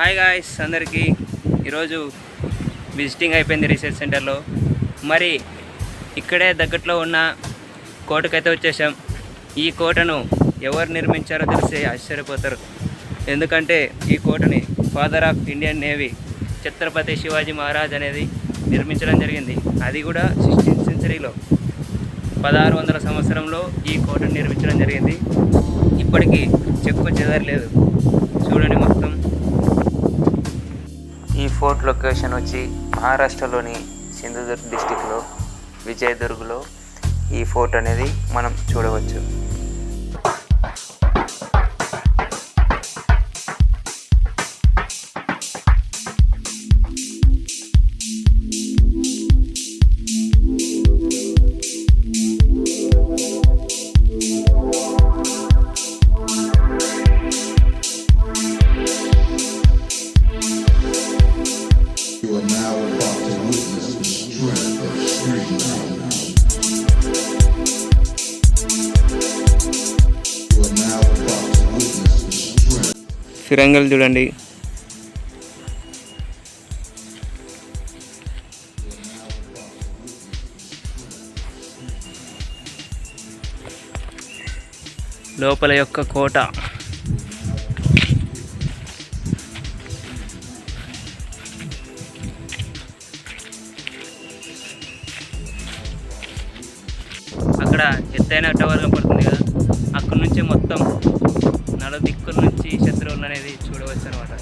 Hi guys అందరికీ. ఈరోజు visiting అయిపోయింది రీసెర్చ్ సెంటర్లో మరి ఇక్కడే దగ్గరలో ఉన్న కోటకైతే వచ్చేసాం. ఈ కోటను ఎవరు నిర్మించారో తెలిసి ఆశ్చర్యపోతారు. ఎందుకంటే ఈ కోటని father of Indian navy Chhatrapati Shivaji Maharaj అనేది నిర్మించడం జరిగింది. అది కూడా సిక్స్టీన్త్ సెంచరీలో పదహారు వందల సంవత్సరంలో ఈ కోటను నిర్మించడం జరిగింది. ఇప్పటికీ చెక్కు చెదరలేదు. ఫోర్ట్ లొకేషన్ వచ్చి మహారాష్ట్రలోని సింధుదుర్గ్ డిస్టిక్లో విజయదుర్గ్లో ఈ ఫోర్ట్ అనేది మనం చూడవచ్చు. ఫిరంగల్ చూడండి. లోపల యొక్క కోట. అక్కడ ఎత్తైన టవర్ కనపడుతుంది కదా అక్కడ నుంచి మొత్తం నడు దిక్కుల నుంచి శత్రువులు అనేది చూడవచ్చు అనమాట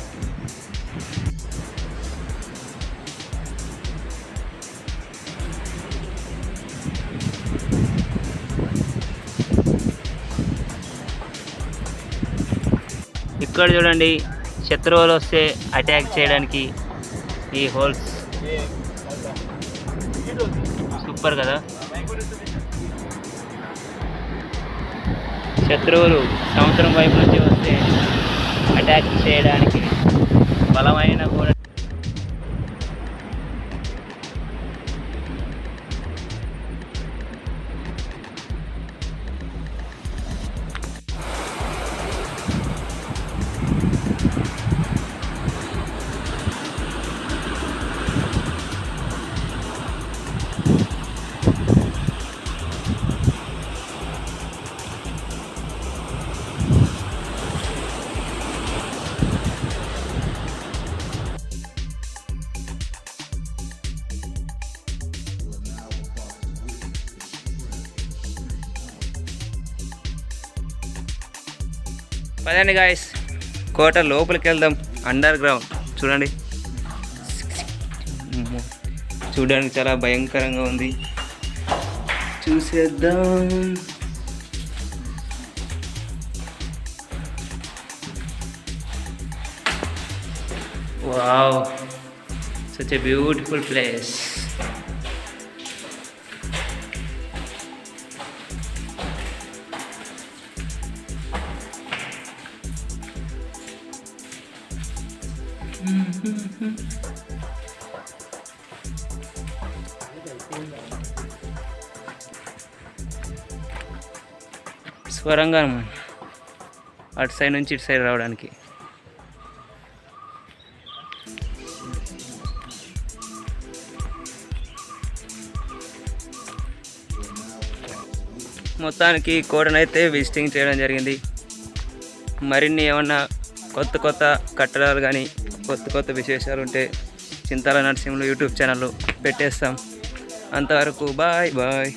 ఇక్కడ చూడండి శత్రువులు వస్తే అటాక్ చేయడానికి ఈ హోల్స్ సూపర్ కదా. శత్రువులు సముద్రం వైపు నుంచి వస్తే అటాక్ చేయడానికి బలమైన కూడా పదండి గాయస్ కోట లోపలికి వెళ్దాం అండర్ గ్రౌండ్ చూడండి చూడడానికి చాలా భయంకరంగా ఉంది. చూసేద్దాం. Wow such a beautiful place స్వరంగా అటు సైడ్ నుంచి ఇటు సైడ్ రావడానికి. మొత్తానికి కోటనైతే విజిటింగ్ చేయడం జరిగింది. మరిన్ని ఏమన్నా కొత్త కొత్త కట్టడాలు కానీ కొత్త కొత్త విశేషాలు ఉంటే చింతాల నరసింహులు యూట్యూబ్ ఛానల్ పెట్టేస్తాం. అంతవరకు బాయ్ బాయ్.